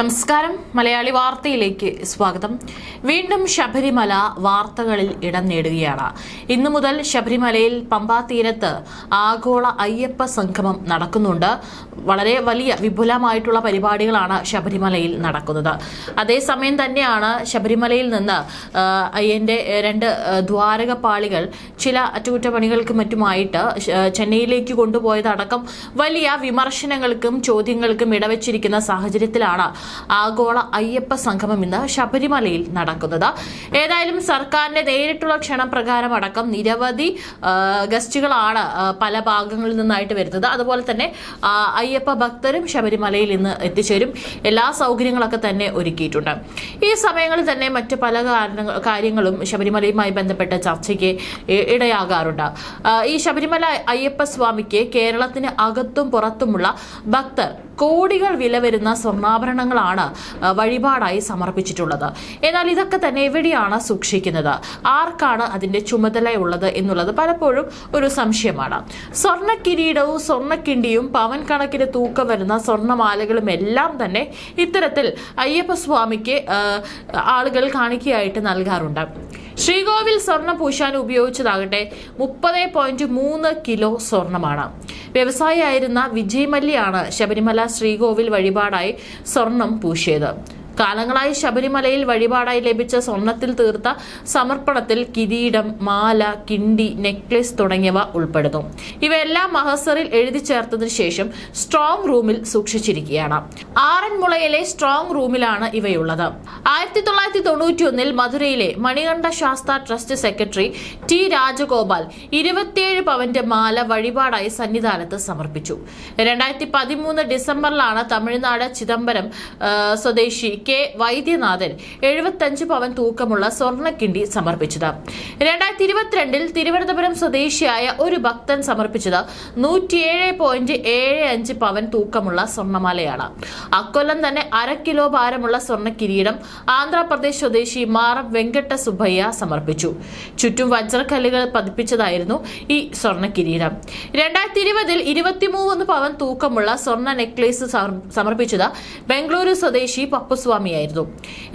നമസ്കാരം. മലയാളി വാർത്തയിലേക്ക് സ്വാഗതം. വീണ്ടും ശബരിമല വാർത്തകളിൽ ഇടം നേടുകയാണ്. ഇന്നു മുതൽ ശബരിമലയിൽ പമ്പാ തീരത്ത് ആഗോള അയ്യപ്പ സംഗമം നടക്കുന്നുണ്ട്. വളരെ വലിയ വിപുലമായിട്ടുള്ള പരിപാടികളാണ് ശബരിമലയിൽ നടക്കുന്നത്. അതേസമയം തന്നെയാണ് ശബരിമലയിൽ നിന്ന് അയ്യന്റെ രണ്ട് ദ്വാരകപാളികൾ ചില അറ്റകുറ്റപ്പണികൾക്കും മറ്റുമായിട്ട് ചെന്നൈയിലേക്ക് കൊണ്ടുപോയതടക്കം വലിയ വിമർശനങ്ങൾക്കും ചോദ്യങ്ങൾക്കും ഇടവച്ചിരിക്കുന്ന സാഹചര്യത്തിലാണ് ആഗോള അയ്യപ്പ സംഗമം ഇന്ന് ശബരിമലയിൽ നടക്കുന്നത്. ഏതായാലും സർക്കാരിന്റെ നേരിട്ടുള്ള ക്ഷണപ്രകാരം അടക്കം നിരവധി ഗസ്റ്റുകളാണ് പല ഭാഗങ്ങളിൽ നിന്നായിട്ട് വരുന്നത്. അതുപോലെ തന്നെ അയ്യപ്പ ഭക്തരും ശബരിമലയിൽ ഇന്ന് എത്തിച്ചേരും. എല്ലാ സൗകര്യങ്ങളൊക്കെ തന്നെ ഒരുക്കിയിട്ടുണ്ട്. ഈ സമയങ്ങളിൽ തന്നെ മറ്റ് പല കാര്യങ്ങളും ശബരിമലയുമായി ബന്ധപ്പെട്ട ചർച്ചയ്ക്ക് ഇടയാകാറുണ്ട്. ഈ ശബരിമല അയ്യപ്പ സ്വാമിക്ക് കേരളത്തിന് അകത്തും പുറത്തുമുള്ള ഭക്തർ കോടികൾ വില വരുന്ന സ്വർണാഭരണങ്ങളാണ് വഴിപാടായി സമർപ്പിച്ചിട്ടുള്ളത്. എന്നാൽ ഇതൊക്കെ തന്നെ എവിടെയാണ് സൂക്ഷിക്കുന്നത്? ആർക്കാണ് അതിന്റെ ചുമതലയുള്ളത് എന്നുള്ളത് പലപ്പോഴും ഒരു സംശയമാണ്. സ്വർണ കിരീടവും സ്വർണക്കിണ്ടിയും പവൻ കണക്കിന് തൂക്കം വരുന്ന സ്വർണമാലകളും എല്ലാം തന്നെ ഇത്തരത്തിൽ അയ്യപ്പ സ്വാമിക്ക് ആളുകൾ കാണിക്കയായിട്ട് നൽകാറുണ്ട്. ശ്രീകോവിൽ സ്വർണം പൂശാൻ ഉപയോഗിച്ചതാകട്ടെ മുപ്പത് പോയിന്റ് മൂന്ന് കിലോ സ്വർണമാണ് വ്യവസായിയായിരുന്ന വിജയ് മല്യാണ് ശബരിമല ശ്രീകോവിൽ വഴിപാടായി സ്വർണം പൂശിയത്. കാലങ്ങളായി ശബരിമലയിൽ വഴിപാടായി ലഭിച്ച സ്വർണത്തിൽ തീർത്ത സമർപ്പണത്തിൽ കിരീടം മാല കിണ്ടി നെക്ലേസ് തുടങ്ങിയവ ഉൾപ്പെടുന്നു. ഇവയെല്ലാം മഹസറിൽ എഴുതി ചേർത്തതിനു ശേഷം സ്ട്രോങ് റൂമിൽ സൂക്ഷിച്ചിരിക്കുകയാണ്. ആറന്മുളയിലെ സ്ട്രോങ് റൂമിലാണ് ഇവയുള്ളത്. ആയിരത്തി തൊള്ളായിരത്തി തൊണ്ണൂറ്റി ഒന്നിൽ മധുരയിലെ മണികണ്ഠ ശാസ്ത്ര ട്രസ്റ്റ് സെക്രട്ടറി ടി രാജഗോപാൽ ഇരുപത്തിയേഴ് പവന്റെ മാല വഴിപാടായി സന്നിധാനത്ത് സമർപ്പിച്ചു. രണ്ടായിരത്തി പതിമൂന്ന് ഡിസംബറിലാണ് തമിഴ്നാട് ചിദംബരം സ്വദേശി കെ വൈദ്യനാഥൻ എഴുപത്തഞ്ച് പവൻ തൂക്കമുള്ള സ്വർണക്കിണ്ടി സമർപ്പിച്ചത്. രണ്ടായിരത്തി ഇരുപത്തിരണ്ടിൽ തിരുവനന്തപുരം സ്വദേശിയായ ഒരു ഭക്തൻ സമർപ്പിച്ചത് നൂറ്റിയേഴ് പോയിന്റ് ഏഴ് അഞ്ച് പവൻ തൂക്കമുള്ള സ്വർണമാലയാണ്. അക്കൊല്ലം തന്നെ അര കിലോ ഭാരമുള്ള സ്വർണ കിരീടം ആന്ധ്രാപ്രദേശ് സ്വദേശി മാറം വെങ്കട്ട സുബ്ബയ്യ സമർപ്പിച്ചു. ചുറ്റും വജ്രക്കല്ലുകൾ പതിപ്പിച്ചതായിരുന്നു ഈ സ്വർണ കിരീടം രണ്ടായിരത്തി ഇരുപതിൽ ഇരുപത്തിമൂന്ന് പവൻ തൂക്കമുള്ള സ്വർണ നെക്ലേസ് സമർ- സമർപ്പിച്ചത് ബംഗളൂരു സ്വദേശി പപ്പുസ്വാമിയായിരുന്നു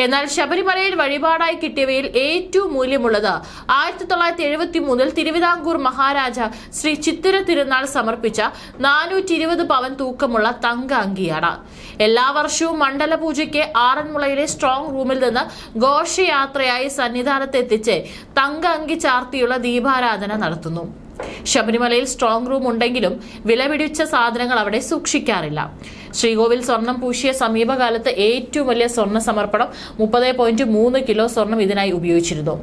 എന്നാൽ ശബരിമലയിൽ വഴിപാടായി കിട്ടിയവയിൽ ഏറ്റവും മൂല്യമുള്ളത് ആയിരത്തി തൊള്ളായിരത്തി എഴുപത്തി മൂന്നിൽ തിരുവിതാംകൂർ മഹാരാജ ശ്രീ ചിത്തിര തിരുനാൾ സമർപ്പിച്ച നാനൂറ്റി ഇരുപത് പവൻ തൂക്കമുള്ള തങ്ക അങ്കിയാണ് എല്ലാ വർഷവും മണ്ഡല പൂജയ്ക്ക് ആറന്മുളയിലെ സ്ട്രോങ് റൂമിൽ നിന്ന് ഘോഷയാത്രയായി സന്നിധാനത്ത് എത്തിച്ച് തങ്ക അങ്കി ചാർത്തിയുള്ള ദീപാരാധന നടത്തുന്നു. ശബരിമലയിൽ സ്ട്രോങ് റൂം ഉണ്ടെങ്കിലും വിലപിടിച്ച സാധനങ്ങൾ അവിടെ സൂക്ഷിക്കാറില്ല. ശ്രീകോവിൽ സ്വർണം പൂശിയ സമീപകാലത്ത് ഏറ്റവും വലിയ സ്വർണ സമർപ്പണം മുപ്പത് പോയിന്റ് മൂന്ന് കിലോ സ്വർണം ഇതിനായി ഉപയോഗിച്ചിരുന്നു.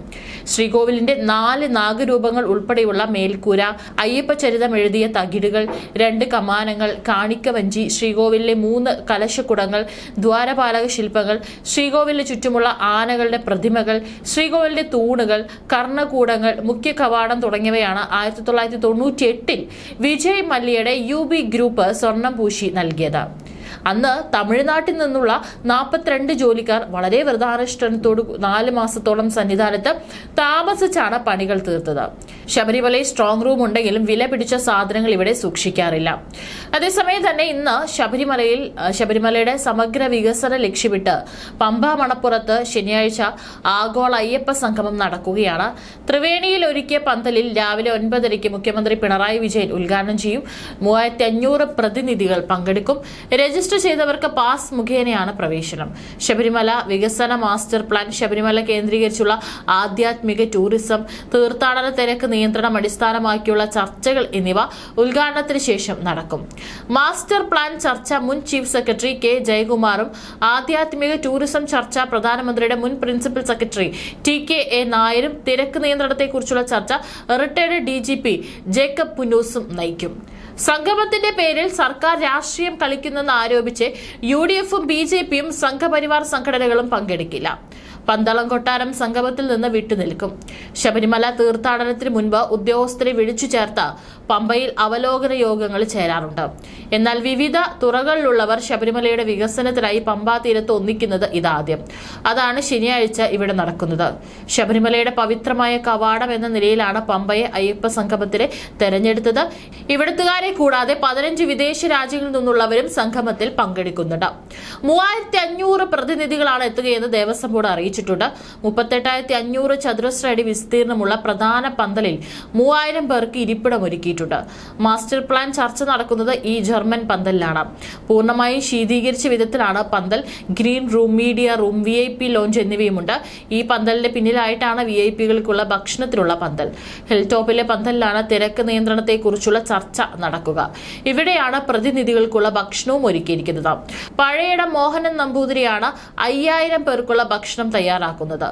ശ്രീകോവിലിന്റെ നാല് നാഗരൂപങ്ങൾ ഉൾപ്പെടെയുള്ള മേൽക്കൂര അയ്യപ്പ ചരിതം എഴുതിയ തകിടുകൾ രണ്ട് കമാനങ്ങൾ കാണിക്കവഞ്ചി ശ്രീകോവിലിലെ മൂന്ന് കലശക്കുടങ്ങൾ ദ്വാരപാലക ശില്പങ്ങൾ ശ്രീകോവിലിന് ചുറ്റുമുള്ള ആനകളുടെ പ്രതിമകൾ ശ്രീകോവിലിന്റെ തൂണുകൾ കർണകൂടങ്ങൾ മുഖ്യ കവാടം തുടങ്ങിയവയാണ് ആയിരത്തി തൊള്ളായിരത്തി തൊണ്ണൂറ്റി എട്ടിൽ വിജയ് മല്യയുടെ യു ബി ഗ്രൂപ്പ് സ്വർണം പൂശി നൽകിയത്. അന്ന് തമിഴ്നാട്ടിൽ നിന്നുള്ള നാൽപ്പത്തിരണ്ട് ജോലിക്കാർ വളരെ വ്രതാനുഷ്ഠാനത്തോട് നാല് മാസത്തോളം സന്നിധാനത്ത് താമസിച്ചാണ് പണികൾ തീർത്തത്. ശബരിമലയിൽ സ്ട്രോങ് റൂം ഉണ്ടെങ്കിലും വില പിടിച്ച സാധനങ്ങൾ ഇവിടെ സൂക്ഷിക്കാറില്ല. അതേസമയം തന്നെ ഇന്ന് ശബരിമലയിൽ ശബരിമലയുടെ സമഗ്ര വികസനം ലക്ഷ്യമിട്ട് പമ്പ മണപ്പുറത്ത് ശനിയാഴ്ച ആഗോള അയ്യപ്പ സംഗമം നടക്കുകയാണ്. ത്രിവേണിയിൽ ഒരുക്കിയ പന്തലിൽ രാവിലെ ഒൻപതരയ്ക്ക് മുഖ്യമന്ത്രി പിണറായി വിജയൻ ഉദ്ഘാടനം ചെയ്യും. മൂവായിരത്തി അഞ്ഞൂറ് പ്രതിനിധികൾ പങ്കെടുക്കും. രജിസ്റ്റർ ചെയ്തവർക്ക് പാസ് മുഖേനയാണ് പ്രവേശനം. ശബരിമല വികസന മാസ്റ്റർ പ്ലാൻ ശബരിമല കേന്ദ്രീകരിച്ചുള്ള ആധ്യാത്മിക ടൂറിസം തീർത്ഥാടന തിരക്ക് നിയന്ത്രണം അടിസ്ഥാനമാക്കിയുള്ള ചർച്ചകൾ എന്നിവ ഉദ്ഘാടനത്തിന് ശേഷം നടക്കും. മാസ്റ്റർ പ്ലാൻ ചർച്ച മുൻ ചീഫ് സെക്രട്ടറി കെ. ജയകുമാറും ആധ്യാത്മിക ടൂറിസം ചർച്ച പ്രധാനമന്ത്രിയുടെ മുൻ principal secretary T. K. A. നായരും തിരക്ക് നിയന്ത്രണത്തെക്കുറിച്ചുള്ള ചർച്ച retired D G P Jacob പുനൂസും നയിക്കും. സംഗമത്തിന്റെ പേരിൽ സർക്കാർ രാഷ്ട്രീയം കളിക്കുന്നെന്ന് ആരോപിച്ച് യു ഡി എഫും ബി ജെ പിയും സംഘപരിവാർ സംഘടനകളും പങ്കെടുക്കില്ല. പന്തളം കൊട്ടാരം സംഗമത്തിൽ നിന്ന് വിട്ടുനിൽക്കും. ശബരിമല തീർത്ഥാടനത്തിന് മുൻപ് ഉദ്യോഗസ്ഥരെ വിളിച്ചു ചേർത്ത് പമ്പയിൽ അവലോകന യോഗങ്ങൾ ചേരാറുണ്ട്. എന്നാൽ വിവിധ തുറകളിലുള്ളവർ ശബരിമലയുടെ വികസനത്തിനായി പമ്പാ തീരത്ത് ഒന്നിക്കുന്നത് ഇതാദ്യം. അതാണ് ശനിയാഴ്ച ഇവിടെ നടക്കുന്നത്. ശബരിമലയുടെ പവിത്രമായ കവാടം എന്ന നിലയിലാണ് പമ്പയെ അയ്യപ്പ സംഗമത്തിലെ തെരഞ്ഞെടുത്തത്. ഇവിടുത്തുകാരെ കൂടാതെ പതിനഞ്ച് വിദേശ രാജ്യങ്ങളിൽ നിന്നുള്ളവരും സംഗമത്തിൽ പങ്കെടുക്കുന്നുണ്ട്. മൂവായിരത്തി അഞ്ഞൂറ് പ്രതിനിധികളാണ് എത്തുകയെന്ന് ദേവസ്വം ബോർഡ് അറിയിച്ചിട്ടുണ്ട് മുപ്പത്തെട്ടായിരത്തി അഞ്ഞൂറ് ചതുരശ്ര അടി വിസ്തീർണമുള്ള പ്രധാന പന്തലിൽ മൂവായിരം പേർക്ക് ഇരിപ്പിടം ഒരുക്കിയിട്ടുണ്ട് മാസ്റ്റർ പ്ലാൻ ചർച്ച നടക്കുന്നത് ഈ ജർമ്മൻ പന്തലിലാണ്. പൂർണമായും ശീതീകരിച്ച വിധത്തിലാണ് പന്തൽ. Green room media room V I P lounge എന്നിവയുമുണ്ട്. ഈ പന്തലിന്റെ പിന്നിലായിട്ടാണ് വി ഐ പികൾക്കുള്ള ഭക്ഷണത്തിനുള്ള പന്തൽ. ഹിൽ ടോപ്പിലെ പന്തലിലാണ് തിരക്ക് നിയന്ത്രണത്തെക്കുറിച്ചുള്ള ചർച്ച നടക്കുക. ഇവിടെയാണ് പ്രതിനിധികൾക്കുള്ള ഭക്ഷണവും ഒരുക്കിയിരിക്കുന്നത്. പഴയിടം മോഹനൻ നമ്പൂതിരിയാണ് അയ്യായിരം പേർക്കുള്ള ഭക്ഷണം തയ്യാറാക്കുന്നത്.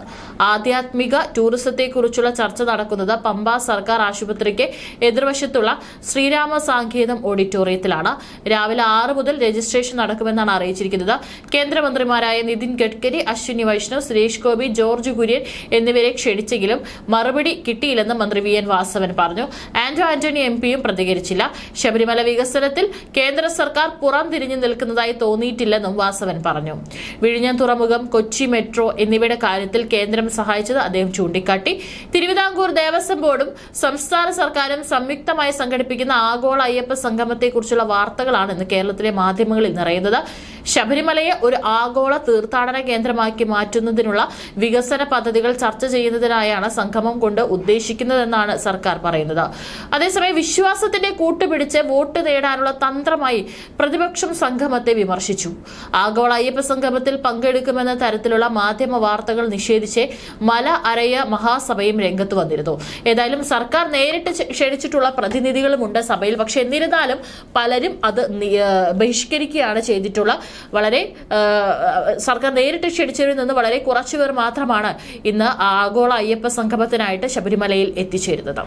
ആധ്യാത്മിക ടൂറിസത്തെക്കുറിച്ചുള്ള ചർച്ച നടക്കുന്നത് പമ്പ സർക്കാർ ആശുപത്രിക്ക് എതിർവശത്തുള്ള ശ്രീരാമ സാങ്കേതം ഓഡിറ്റോറിയത്തിലാണ്. രാവിലെ ആറ് മുതൽ രജിസ്ട്രേഷൻ നടക്കുമെന്നാണ് അറിയിച്ചിരിക്കുന്നത്. കേന്ദ്രമന്ത്രിമാരായ നിതിൻ ഗഡ്കരി അശ്വിനി വൈഷ്ണവ് സുരേഷ് ഗോപി ജോർജ് കുര്യൻ എന്നിവരെ ക്ഷണിച്ചെങ്കിലും മറുപടി കിട്ടിയില്ലെന്ന് മന്ത്രി വി എൻ വാസവൻ പറഞ്ഞു. ആന്റോ ആന്റണി എം പിയും പ്രതികരിച്ചില്ല. ശബരിമല വികസനത്തിൽ കേന്ദ്ര സർക്കാർ പുറം തിരിഞ്ഞു നിൽക്കുന്നതായി തോന്നിയിട്ടില്ലെന്നും വാസവൻ പറഞ്ഞു. വിഴിഞ്ഞം തുറമുഖം കൊച്ചി മെട്രോ എന്നിവയുടെ കാര്യത്തിൽ കേന്ദ്രം സഹായിച്ചത് അദ്ദേഹം ചൂണ്ടിക്കാട്ടി. തിരുവിതാംകൂർ ദേവസ്വം ബോർഡും സംസ്ഥാന സർക്കാരും സംയുക്തമായി സംഘടിപ്പിക്കുന്ന ആഗോള അയ്യപ്പ സംഗമത്തെക്കുറിച്ചുള്ള വാർത്തകളാണ് ഇന്ന് കേരളത്തിലെ മാധ്യമങ്ങളിൽ നിറയുന്നത്. ശബരിമലയെ ഒരു ആഗോള തീർത്ഥാടന കേന്ദ്രമാക്കി മാറ്റുന്നതിനുള്ള വികസന പദ്ധതികൾ ചർച്ച ചെയ്യുന്നതിനായാണ് സംഗമം കൊണ്ട് ഉദ്ദേശിക്കുന്നതെന്നാണ് സർക്കാർ പറയുന്നത്. അതേസമയം വിശ്വാസത്തിന്റെ കൂട്ടുപിടിച്ച് വോട്ട് നേടാനുള്ള തന്ത്രമായി പ്രതിപക്ഷം സംഗമത്തെ വിമർശിച്ചു. ആഗോള അയ്യപ്പ സംഗമത്തിൽ പങ്കെടുക്കുമെന്ന തരത്തിലുള്ള മാധ്യമ വാർത്തകൾ നിഷേധിച്ച് മല അരയ മഹാസഭയും രംഗത്ത് വന്നിരുന്നു. ഏതായാലും സർക്കാർ നേരിട്ട് ക്ഷണിച്ചിട്ടുള്ള പ്രതിനിധികളുമുണ്ട് സഭയിൽ. പക്ഷെ എന്നിരുന്നാലും പലരും അത് ബഹിഷ്കരിക്കുകയാണ് ചെയ്തിട്ടുള്ള വളരെ സർക്കാർ നേരിട്ട് ക്ഷണിച്ചവരിൽ നിന്ന് വളരെ കുറച്ചുപേർ മാത്രമാണ് ഇന്ന് ആഗോള അയ്യപ്പ സംഗമത്തിനായിട്ട് ശബരിമലയിൽ എത്തിച്ചേരുന്നത്.